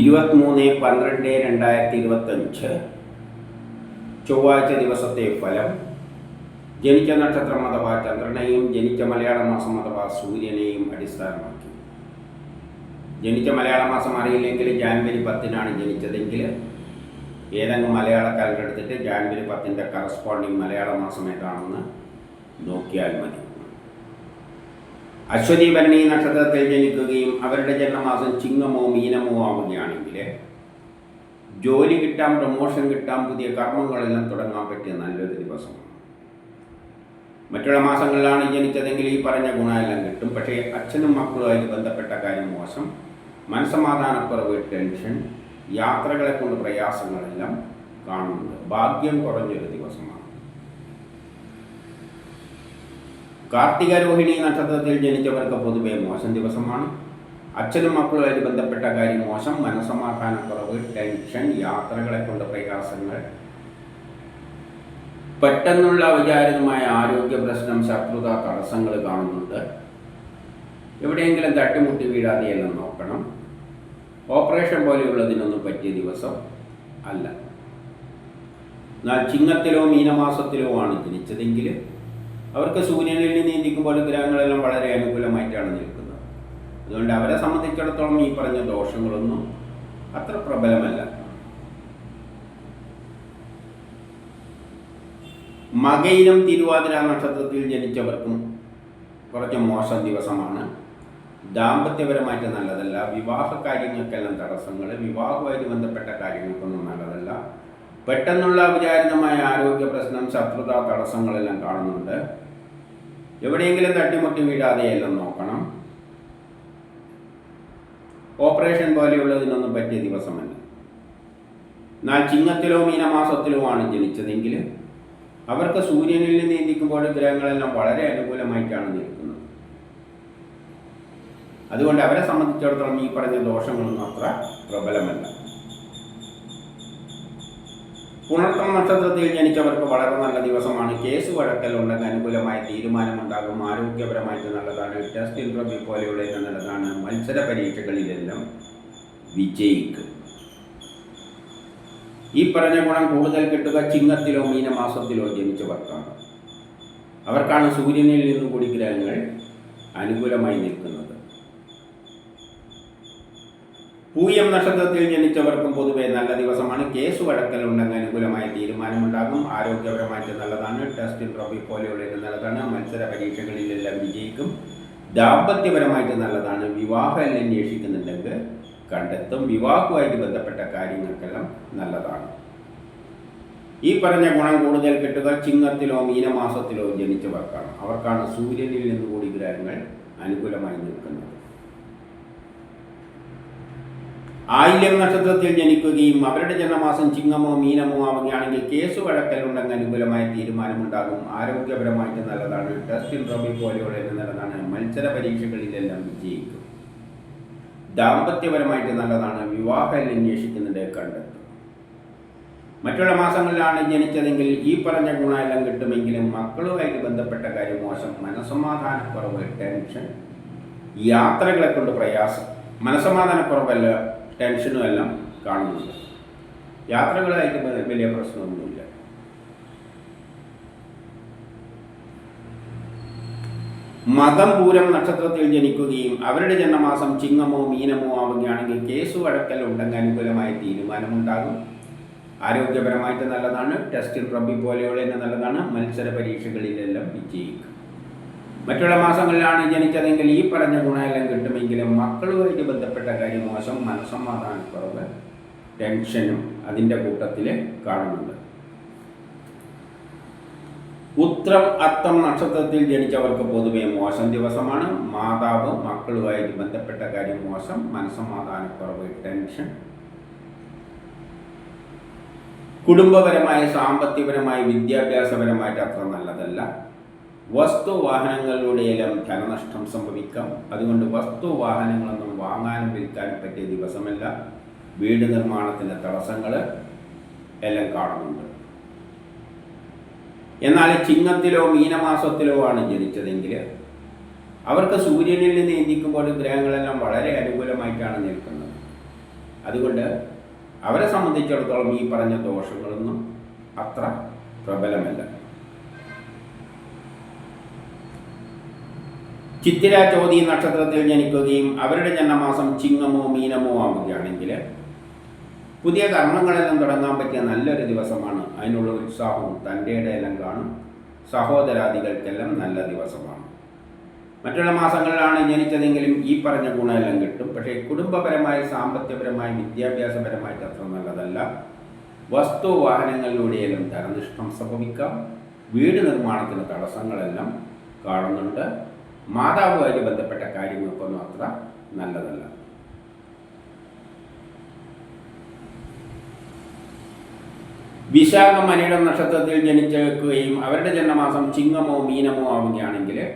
ഇരുപത്തിമൂന്ന് പന്ത്രണ്ട് രണ്ടായിരത്തി ഇരുപത്തഞ്ച് ചൊവ്വാഴ്ച ദിവസത്തെ ഫലം ജനിച്ച നക്ഷത്രം അഥവാ ചന്ദ്രനെയും ജനിച്ച മലയാള മാസം അഥവാ സൂര്യനെയും അടിസ്ഥാനമാക്കി. ജനിച്ച മലയാള മാസം അറിയില്ലെങ്കിൽ ജാനുവരി പത്തിനാണ് ജനിച്ചതെങ്കിൽ ഏതെങ്കിലും മലയാള കാലം എടുത്തിട്ട് ജാനുവരി പത്തിന്റെ കറസ്പോണ്ടിങ് മലയാള മാസം ഏതാണെന്ന് നോക്കിയാൽ മതി. അശ്വതി ഭരണി നക്ഷത്രത്തിൽ ജനിക്കുകയും അവരുടെ ജന്മമാസം ചിങ്ങമോ മീനമോ ആവുകയാണെങ്കിൽ ജോലി കിട്ടാം പ്രൊമോഷൻ കിട്ടാം പുതിയ കർമ്മങ്ങളെല്ലാം തുടങ്ങാൻ പറ്റിയ നല്ലൊരു ദിവസമാണ് മറ്റുള്ള മാസങ്ങളിലാണ് ജനിച്ചതെങ്കിൽ ഈ പറഞ്ഞ ഗുണമെല്ലാം കിട്ടും. പക്ഷേ അച്ഛനും മക്കളുമായി ബന്ധപ്പെട്ട കാര്യം മോശം. മനസ്സമാധാനക്കുറവ് ടെൻഷൻ യാത്രകളെ കൊണ്ട് പ്രയാസങ്ങളെല്ലാം കാണുന്നുണ്ട്. ഭാഗ്യം കുറഞ്ഞൊരു ദിവസമാണ്. കാർത്തിക രോഹിണി നക്ഷത്രത്തിൽ ജനിച്ചവർക്ക് പൊതുവെ മോശം ദിവസമാണ്. അച്ഛനും മക്കളുമായിട്ട് ബന്ധപ്പെട്ട കാര്യം മോശം. മനസമാധാനക്കുറവ് ടെൻഷൻ യാത്രകളെ കൊണ്ട് പ്രയാസങ്ങൾ. പെട്ടെന്നുള്ള വിചാരിതമായ ആരോഗ്യ പ്രശ്നം ശത്രുത തടസ്സങ്ങൾ കാണുന്നുണ്ട്. എവിടെയെങ്കിലും തട്ടിമുട്ടി വീഴാതെയെല്ലാം നോക്കണം. ഓപ്പറേഷൻ പോലെയുള്ളതിനൊന്നും പറ്റിയ ദിവസം അല്ല. എന്നാൽ ചിങ്ങത്തിലോ മീനമാസത്തിലോ ആണ് ജനിച്ചതെങ്കിൽ അവർക്ക് സൂര്യനിൽ നീന്തിക്കുമ്പോൾ ഗ്രഹങ്ങളെല്ലാം വളരെ അനുകൂലമായിട്ടാണ് നിൽക്കുന്നത്. അതുകൊണ്ട് അവരെ സംബന്ധിച്ചിടത്തോളം ഈ പറഞ്ഞ ദോഷങ്ങളൊന്നും അത്ര പ്രബലമല്ല. മകയിലും തിരുവാതിര നക്ഷത്രത്തിൽ ജനിച്ചവർക്കും കുറച്ച് മോശം ദിവസമാണ്. ദാമ്പത്യപരമായിട്ട് നല്ലതല്ല. വിവാഹ കാര്യങ്ങൾക്കെല്ലാം തടസ്സങ്ങൾ വിവാഹവുമായിട്ട് ബന്ധപ്പെട്ട കാര്യങ്ങൾക്കൊന്നും നല്ലതല്ല. പെട്ടെന്നുള്ള വിചാരിതമായ ആരോഗ്യ പ്രശ്നം ശത്രുത തടസ്സങ്ങളെല്ലാം കാണുന്നുണ്ട്. എവിടെയെങ്കിലും തട്ടിമുട്ടി വീഴാതെയെല്ലാം നോക്കണം. ഓപ്പറേഷൻ പോലെയുള്ളതിനൊന്നും പറ്റിയ ദിവസമല്ല. എന്നാൽ ചിങ്ങത്തിലോ മീനമാസത്തിലോ ആണ് ജനിച്ചതെങ്കിൽ അവർക്ക് സൂര്യനിൽ നിന്ന് നീന്തിക്കുമ്പോൾ ഗ്രഹങ്ങളെല്ലാം വളരെ അനുകൂലമായിട്ടാണ് നിൽക്കുന്നത്. അതുകൊണ്ട് അവരെ സംബന്ധിച്ചിടത്തോളം ഈ പറഞ്ഞ ദോഷങ്ങളൊന്നും അത്ര പ്രബലമല്ല. പുണർത്തം നക്ഷത്രത്തിൽ ജനിച്ചവർക്ക് വളരെ നല്ല ദിവസമാണ്. കേസ് വഴക്കൽ ഉണ്ടെങ്കിൽ അനുകൂലമായ തീരുമാനമുണ്ടാകും. ആരോഗ്യപരമായിട്ട് നല്ലതാണ്. ടെസ്റ്റ് ഇൻട്രവ്യൂ പോലെയുള്ള നല്ലതാണ്. മത്സര പരീക്ഷകളിലെല്ലാം വിജയിക്കും. ഈ പറഞ്ഞ ഗുണം കൂടുതൽ കിട്ടുക ചിങ്ങത്തിലോ മീനമാസത്തിലോ ജനിച്ചവർക്കാണ് അവർക്കാണ് സൂര്യനിൽ നിന്നും കൂടി ഗ്രഹങ്ങൾ അനുകൂലമായി നിൽക്കുന്നത്. പൂയം നക്ഷത്രത്തിൽ ജനിച്ചവർക്കും പൊതുവെ നല്ല ദിവസമാണ്. കേസ് വഴക്കലുണ്ടെങ്കിൽ അനുകൂലമായ തീരുമാനമുണ്ടാകും. ആരോഗ്യപരമായിട്ട് നല്ലതാണ്. ടെസ്റ്റ് ട്രോഫി പോലെയുള്ള നല്ലതാണ്. മത്സര പരീക്ഷകളിലെല്ലാം വിജയിക്കും. ദാമ്പത്യപരമായിട്ട് നല്ലതാണ്. വിവാഹം അന്വേഷിക്കുന്നുണ്ടെങ്കിൽ കണ്ടെത്തും. വിവാഹവുമായിട്ട് ബന്ധപ്പെട്ട കാര്യങ്ങൾക്കെല്ലാം നല്ലതാണ്. ഈ പറഞ്ഞ ഗുണം കൂടുതൽ കിട്ടുക ചിങ്ങത്തിലോ മീനമാസത്തിലോ ജനിച്ചവർക്കാണ്. അവർക്കാണ് സൂര്യനിൽ നിന്ന് കൂടി ഗ്രഹങ്ങൾ അനുകൂലമായി നിൽക്കുന്നത്. ആയില്യം നക്ഷത്രത്തിൽ ജനിക്കുകയും അവരുടെ ജന്മമാസം ചിങ്ങമോ മീനമോ ആവുകയാണെങ്കിൽ കേസ് വഴക്കലുണ്ടെങ്കിൽ അനുകൂലമായ തീരുമാനമുണ്ടാകും. ആരോഗ്യപരമായിട്ട് നല്ലതാണ്. ടെസ്റ്റ് ഇൻട്രോബി പോലെയുള്ള നല്ലതാണ്. മത്സര പരീക്ഷകളിലെല്ലാം വിജയിക്കും. ദാമ്പത്യപരമായിട്ട് നല്ലതാണ്. വിവാഹം അന്വേഷിക്കുന്നതിന്റെ കണ്ടെത്തും മറ്റുള്ള മാസങ്ങളിലാണ് ജനിച്ചതെങ്കിൽ ഈ പറഞ്ഞ ഗുണമെല്ലാം കിട്ടുമെങ്കിലും മക്കളുമായിട്ട് ബന്ധപ്പെട്ട കാര്യം മോശം. മനസമാധാനക്കുറവ് ടെൻഷൻ യാത്രകളെ കൊണ്ട് പ്രയാസം. മനസമാധാനക്കുറവല്ല ടെൻഷനും എല്ലാം കാണുന്നുണ്ട് യാത്രകളായിട്ട് വലിയ പ്രശ്നമൊന്നുമില്ല. മതം പൂരം നക്ഷത്രത്തിൽ ജനിക്കുകയും അവരുടെ ജന്മമാസം ചിങ്ങമോ മീനമോ ആവുകയാണെങ്കിൽ കേസ് വഴക്കൽ ഉണ്ടെങ്കിൽ അനുകൂലമായ തീരുമാനമുണ്ടാകും. ആരോഗ്യപരമായിട്ട് നല്ലതാണ്. ടെസ്റ്റിൽ റബ്ബി പോലെയുള്ള നല്ലതാണ്. മത്സര പരീക്ഷകളിലെല്ലാം വിജയിക്കും. മറ്റുള്ള മാസങ്ങളിലാണ് ജനിച്ചതെങ്കിൽ ഈ പറഞ്ഞ ഗുണമെല്ലാം കിട്ടുമെങ്കിലും മക്കളുമായിട്ട് ബന്ധപ്പെട്ട കാര്യം മോശം മനസ്സമാധാനക്കുറവ് ടെൻഷനും അതിന്റെ കൂട്ടത്തിൽ കാണുന്നുണ്ട്. ഉത്രം അത്തം നക്ഷത്രത്തിൽ ജനിച്ചവർക്ക് പൊതുവെ മോശം ദിവസമാണ്. മാതാവ് മക്കളുമായിട്ട് ബന്ധപ്പെട്ട കാര്യം മോശം മനസ്സമാധാനക്കുറവ് ടെൻഷൻ. കുടുംബപരമായ സാമ്പത്തികപരമായ വിദ്യാഭ്യാസപരമായിട്ട് അത്ര നല്ലതല്ല. വസ്തു വാഹനങ്ങളിലൂടെയെല്ലാം ധനനഷ്ടം സംഭവിക്കാം. അതുകൊണ്ട് വസ്തു വാഹനങ്ങളൊന്നും വാങ്ങാനും വിൽക്കാനും പറ്റിയ ദിവസമല്ല. വീട് നിർമ്മാണത്തിന്റെ തടസ്സങ്ങൾ എല്ലാം കാണുന്നുണ്ട്. എന്നാൽ ചിങ്ങത്തിലോ മീനമാസത്തിലോ ആണ് ജനിച്ചതെങ്കിൽ അവർക്ക് സൂര്യനിൽ നിന്ന് ഇന്ദിക്കുമ്പോൾ ഗ്രഹങ്ങളെല്ലാം വളരെ അനുകൂലമായിട്ടാണ് നിൽക്കുന്നത്. അതുകൊണ്ട് അവരെ സംബന്ധിച്ചിടത്തോളം ഈ പറഞ്ഞ ദോഷങ്ങളൊന്നും അത്ര പ്രബലമല്ല. ചിത്തിര ചോതി നക്ഷത്രത്തിൽ ജനിക്കുകയും അവരുടെ ജന്മമാസം ചിങ്ങമോ മീനമോ ആവുകയാണെങ്കിൽ പുതിയ കർമ്മങ്ങളെല്ലാം തുടങ്ങാൻ പറ്റിയ നല്ലൊരു ദിവസമാണ്. അതിനുള്ള ഉത്സാഹവും തന്റെ ഇടയെല്ലാം കാണും. സഹോദരാദികൾക്കെല്ലാം നല്ല ദിവസമാണ്. മറ്റുള്ള മാസങ്ങളിലാണ് ജനിച്ചതെങ്കിലും ഈ പറഞ്ഞ ഗുണമെല്ലാം കിട്ടും. പക്ഷേ കുടുംബപരമായി സാമ്പത്തികപരമായി വിദ്യാഭ്യാസപരമായിട്ട് അത്ര നല്ലതല്ല. വസ്തു വാഹനങ്ങളിലൂടെയെല്ലാം ധനനിഷ്ഠം സംഭവിക്കാം. വീട് നിർമ്മാണത്തിന് തടസ്സങ്ങളെല്ലാം കാണുന്നുണ്ട്. മാതാവുമായിട്ട് ബന്ധപ്പെട്ട കാര്യങ്ങൾക്കൊന്നും അത്ര നല്ലതല്ല. വിശാഖം മനയുടെ നക്ഷത്രത്തിൽ ജനിച്ചേക്കുകയും അവരുടെ ജന്മമാസം ചിങ്ങമോ മീനമോ ആവുകയാണെങ്കിൽ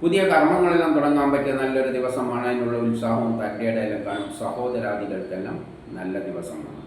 പുതിയ കർമ്മങ്ങളെല്ലാം തുടങ്ങാൻ പറ്റിയ നല്ലൊരു ദിവസമാണ്. അതിനുള്ള ഉത്സാഹവും തട്ടയുടെ എല്ലാം സഹോദരാദികൾക്കെല്ലാം നല്ല ദിവസമാണ്.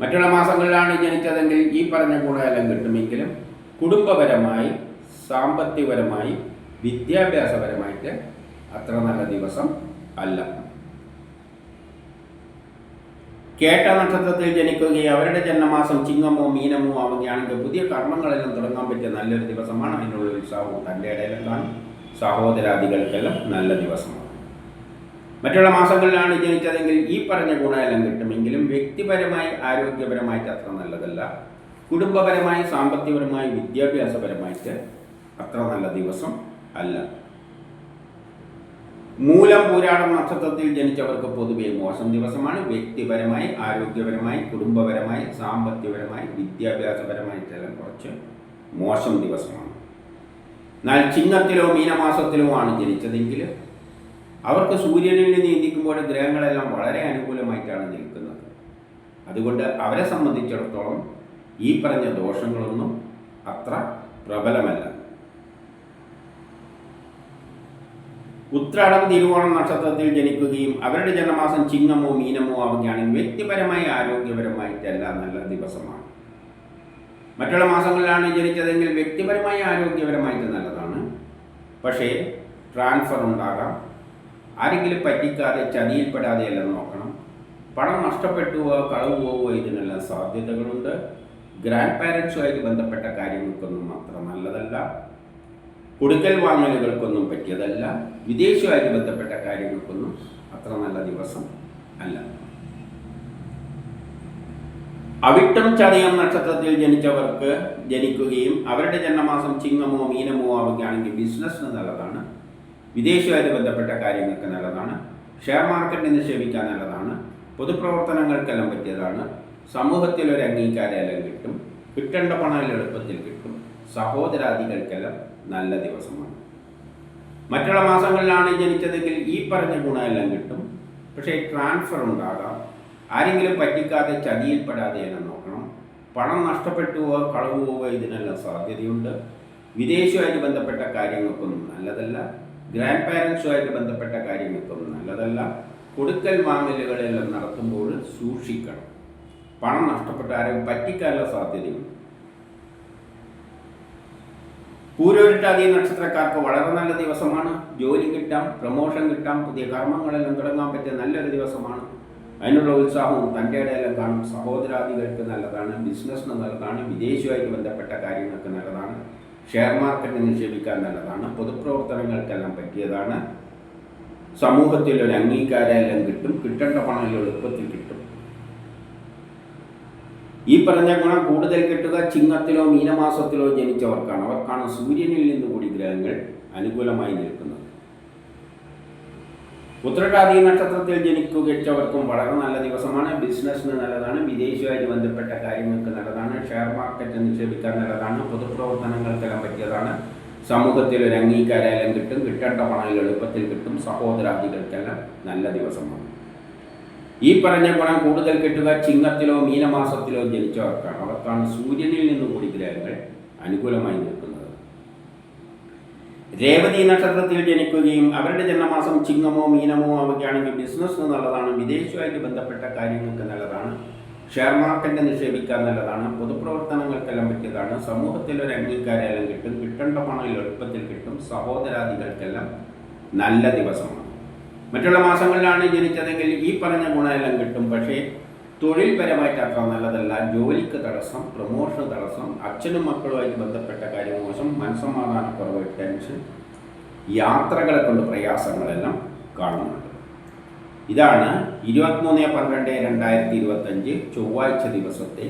മറ്റുള്ള മാസങ്ങളിലാണ് ജനിച്ചതെങ്കിൽ ഈ പറഞ്ഞ ഗുണമെല്ലാം കിട്ടുമെങ്കിലും കുടുംബപരമായി സാമ്പത്തികപരമായി വിദ്യാഭ്യാസപരമായിട്ട് അത്ര നല്ല ദിവസം അല്ല. കേട്ട നക്ഷത്രത്തിൽ ജനിക്കുകയും അവരുടെ ജന്മമാസം ചിങ്ങമോ മീനമോ ആവുകയാണെങ്കിൽ പുതിയ കർമ്മങ്ങളെല്ലാം തുടങ്ങാൻ പറ്റിയ നല്ലൊരു ദിവസമാണ്. അതിനുള്ള ഉത്സാഹവും തന്റെ ഇടയിലും കാണും. സഹോദരാദികൾക്കെല്ലാം നല്ല ദിവസമാണ്. മറ്റുള്ള മാസങ്ങളിലാണ് ജനിച്ചതെങ്കിൽ ഈ പറഞ്ഞ ഗുണമെല്ലാം കിട്ടുമെങ്കിലും വ്യക്തിപരമായി ആരോഗ്യപരമായിട്ട് അത്ര നല്ലതല്ല. കുടുംബപരമായി സാമ്പത്തികപരമായി വിദ്യാഭ്യാസപരമായിട്ട് അത്ര നല്ല ദിവസം അല്ല. മൂലം പൂരാടം നക്ഷത്രത്തിൽ ജനിച്ചവർക്ക് പൊതുവെ മോശം ദിവസമാണ്. വ്യക്തിപരമായി ആരോഗ്യപരമായി കുടുംബപരമായി സാമ്പത്തികപരമായി വിദ്യാഭ്യാസപരമായി ചെലവ് കുറച്ച് മോശം ദിവസമാണ്. എന്നാൽ ചിങ്ങത്തിലോ മീനമാസത്തിലോ ആണ് ജനിച്ചതെങ്കിൽ അവർക്ക് സൂര്യനിൽ നീന്തിക്കുമ്പോൾ ഗ്രഹങ്ങളെല്ലാം വളരെ അനുകൂലമായിട്ടാണ് നിൽക്കുന്നത്. അതുകൊണ്ട് അവരെ സംബന്ധിച്ചിടത്തോളം ഈ പറഞ്ഞ ദോഷങ്ങളൊന്നും അത്ര പ്രബലമല്ല. ഉത്രാടം തിരുവോണം നക്ഷത്രത്തിൽ ജനിക്കുകയും അവരുടെ ജന്മമാസം ചിങ്ങമോ മീനമോ ആവുകയാണെങ്കിൽ വ്യക്തിപരമായി ആരോഗ്യപരമായിട്ടല്ല നല്ല ദിവസമാണ്. മറ്റുള്ള മാസങ്ങളിലാണ് ജനിച്ചതെങ്കിൽ വ്യക്തിപരമായി ആരോഗ്യപരമായിട്ട് നല്ലതാണ്. പക്ഷേ ട്രാൻസ്ഫർ ഉണ്ടാകാം. ആരെങ്കിലും പറ്റിക്കാതെ ചതിയിൽപ്പെടാതെ എല്ലാം നോക്കണം. പണം നഷ്ടപ്പെട്ടുവോ കളവ് പോവുകയോ ഇതിനെല്ലാം സാധ്യതകളുണ്ട്. ഗ്രാൻഡ് പാരൻസുമായിട്ട് ബന്ധപ്പെട്ട കാര്യങ്ങൾക്കൊന്നും അത്ര നല്ലതല്ല. കൊടുക്കൽ വാങ്ങലുകൾക്കൊന്നും പറ്റിയതല്ല. വിദേശവുമായിട്ട് ബന്ധപ്പെട്ട കാര്യങ്ങൾക്കൊന്നും അത്ര നല്ല ദിവസം അല്ല. അവിട്ടം ചതയം നക്ഷത്രത്തിൽ ജനിച്ചവർക്ക് ജനിക്കുകയും അവരുടെ ജന്മമാസം ചിങ്ങമോ മീനമോ ആവുകയാണെങ്കിൽ ബിസിനസ്സിന് നല്ലതാണ്. വിദേശവുമായിട്ട് ബന്ധപ്പെട്ട കാര്യങ്ങൾക്ക് നല്ലതാണ്. ഷെയർ മാർക്കറ്റിൽ നിക്ഷേപിക്കാൻ നല്ലതാണ്. പൊതുപ്രവർത്തനങ്ങൾക്കെല്ലാം പറ്റിയതാണ്. സമൂഹത്തിൽ ഒരു അംഗീകാരമെല്ലാം കിട്ടും. കിട്ടേണ്ട പണം എളുപ്പത്തിൽ കിട്ടും. സഹോദരാദികൾക്കെല്ലാം നല്ല ദിവസമാണ്. മറ്റുള്ള മാസങ്ങളിലാണ് ജനിച്ചതെങ്കിൽ ഈ പറഞ്ഞ ഗുണമെല്ലാം കിട്ടും. പക്ഷേ ട്രാൻസ്ഫർ ഉണ്ടാകാം. ആരെങ്കിലും പറ്റിക്കാതെ ചതിയിൽപ്പെടാതെ തന്നെ നോക്കണം. പണം നഷ്ടപ്പെട്ടുവോ കളവ് പോവോ ഇതിനെല്ലാം സാധ്യതയുണ്ട്. വിദേശവുമായിട്ട് ബന്ധപ്പെട്ട കാര്യങ്ങൾക്കൊന്നും നല്ലതല്ല. ഗ്രാൻഡ് പാരൻസുമായിട്ട് ബന്ധപ്പെട്ട കാര്യങ്ങൾക്കൊന്നും നല്ലതല്ല. കൊടുക്കൽ വാങ്ങലുകളെല്ലാം നടത്തുമ്പോൾ സൂക്ഷിക്കണം. പണം നഷ്ടപ്പെട്ട ആരെയും പറ്റിക്കാനുള്ള സാധ്യതയുണ്ട്. പൂരോരിട്ടാതി നക്ഷത്രക്കാർക്ക് വളരെ നല്ല ദിവസമാണ്. ജോലി കിട്ടാം പ്രമോഷൻ കിട്ടാം പുതിയ കർമ്മങ്ങളെല്ലാം തുടങ്ങാൻ പറ്റിയ നല്ലൊരു ദിവസമാണ്. അതിനുള്ള ഉത്സാഹവും തന്റെ ഇടയിലും കാണും. സഹോദരാദികൾക്ക് നല്ലതാണ് ബിസിനസ്സിന് നല്ലതാണ് വിദേശവുമായിട്ട് ബന്ധപ്പെട്ട കാര്യങ്ങൾക്ക് നല്ലതാണ് ഷെയർ മാർക്കറ്റിൽ നിക്ഷേപിക്കാൻ നല്ലതാണ് പൊതുപ്രവർത്തനങ്ങൾക്കെല്ലാം പറ്റിയതാണ്. സമൂഹത്തിൽ ഒരു അംഗീകാരമെല്ലാം കിട്ടും. കിട്ടേണ്ട പണം എളുപ്പത്തിൽ കിട്ടും. ഈ പറഞ്ഞ ഗുണം കൂടുതൽ കിട്ടുക ചിങ്ങത്തിലോ മീനമാസത്തിലോ ജനിച്ചവർക്കാണ്. അവർക്കാണ് സൂര്യനിൽ നിന്ന് കൂടി ഗ്രഹങ്ങൾ അനുകൂലമായി നിൽക്കുന്നത്. ഉത്തരകാതി നക്ഷത്രത്തിൽ ജനിക്കുകവർക്കും വളരെ നല്ല ദിവസമാണ്. ബിസിനസ്സിന് നല്ലതാണ്. വിദേശമായിട്ട് ബന്ധപ്പെട്ട കാര്യങ്ങൾക്ക് നല്ലതാണ്. ഷെയർ മാർക്കറ്റ് നിക്ഷേപിക്കാൻ നല്ലതാണ്. പൊതുപ്രവർത്തനങ്ങൾക്കെല്ലാം പറ്റിയതാണ്. സമൂഹത്തിൽ ഒരു അംഗീകാരം കിട്ടും. കിട്ടേണ്ട പണം എളുപ്പത്തിൽ കിട്ടും. സഹോദരാദികൾക്കെല്ലാം നല്ല ദിവസമാണ്. ഈ പറഞ്ഞ ഗുണം കൂടുതൽ കിട്ടുക ചിങ്ങത്തിലോ മീനമാസത്തിലോ ജനിച്ചവർക്കാണ് അവർക്കാണ് സൂര്യനിൽ നിന്ന് കൂടി ഗ്രഹങ്ങൾ അനുകൂലമായി നിൽക്കുന്നത്. രേവതി നക്ഷത്രത്തിൽ ജനിക്കുകയും അവരുടെ ജന്മമാസം ചിങ്ങമോ മീനമോ അവയ്ക്കാണെങ്കിൽ ബിസിനസ് നല്ലതാണ് വിദേശവുമായിട്ട് ബന്ധപ്പെട്ട കാര്യങ്ങൾക്ക് നല്ലതാണ് ഷെയർ മാർക്കറ്റ് നിക്ഷേപിക്കാൻ നല്ലതാണ് പൊതുപ്രവർത്തനങ്ങൾക്കെല്ലാം പറ്റിയതാണ് സമൂഹത്തിൽ ഒരു അംഗീകാരമെല്ലാം കിട്ടും കിട്ടേണ്ട പണം എളുപ്പത്തിൽ കിട്ടും സഹോദരാദികൾക്കെല്ലാം നല്ല ദിവസമാണ്. മറ്റുള്ള മാസങ്ങളിലാണ് ജനിച്ചതെങ്കിൽ ഈ പറഞ്ഞ ഗുണമെല്ലാം കിട്ടും. പക്ഷേ തൊഴിൽപരമായിട്ട് അത്ര നല്ലതല്ല. ജോലിക്ക് തടസ്സം പ്രൊമോഷന് തടസ്സം അച്ഛനും മക്കളുമായിട്ട് ബന്ധപ്പെട്ട കാര്യം മോശം മനസ്സമാധാനക്കുറവ് ടെൻഷൻ യാത്രകളെ കൊണ്ട് പ്രയാസങ്ങളെല്ലാം കാണുന്നുണ്ട്. ഇതാണ് ഇരുപത്തിമൂന്ന് പന്ത്രണ്ട് രണ്ടായിരത്തി ഇരുപത്തഞ്ച് ചൊവ്വാഴ്ച ദിവസത്തെ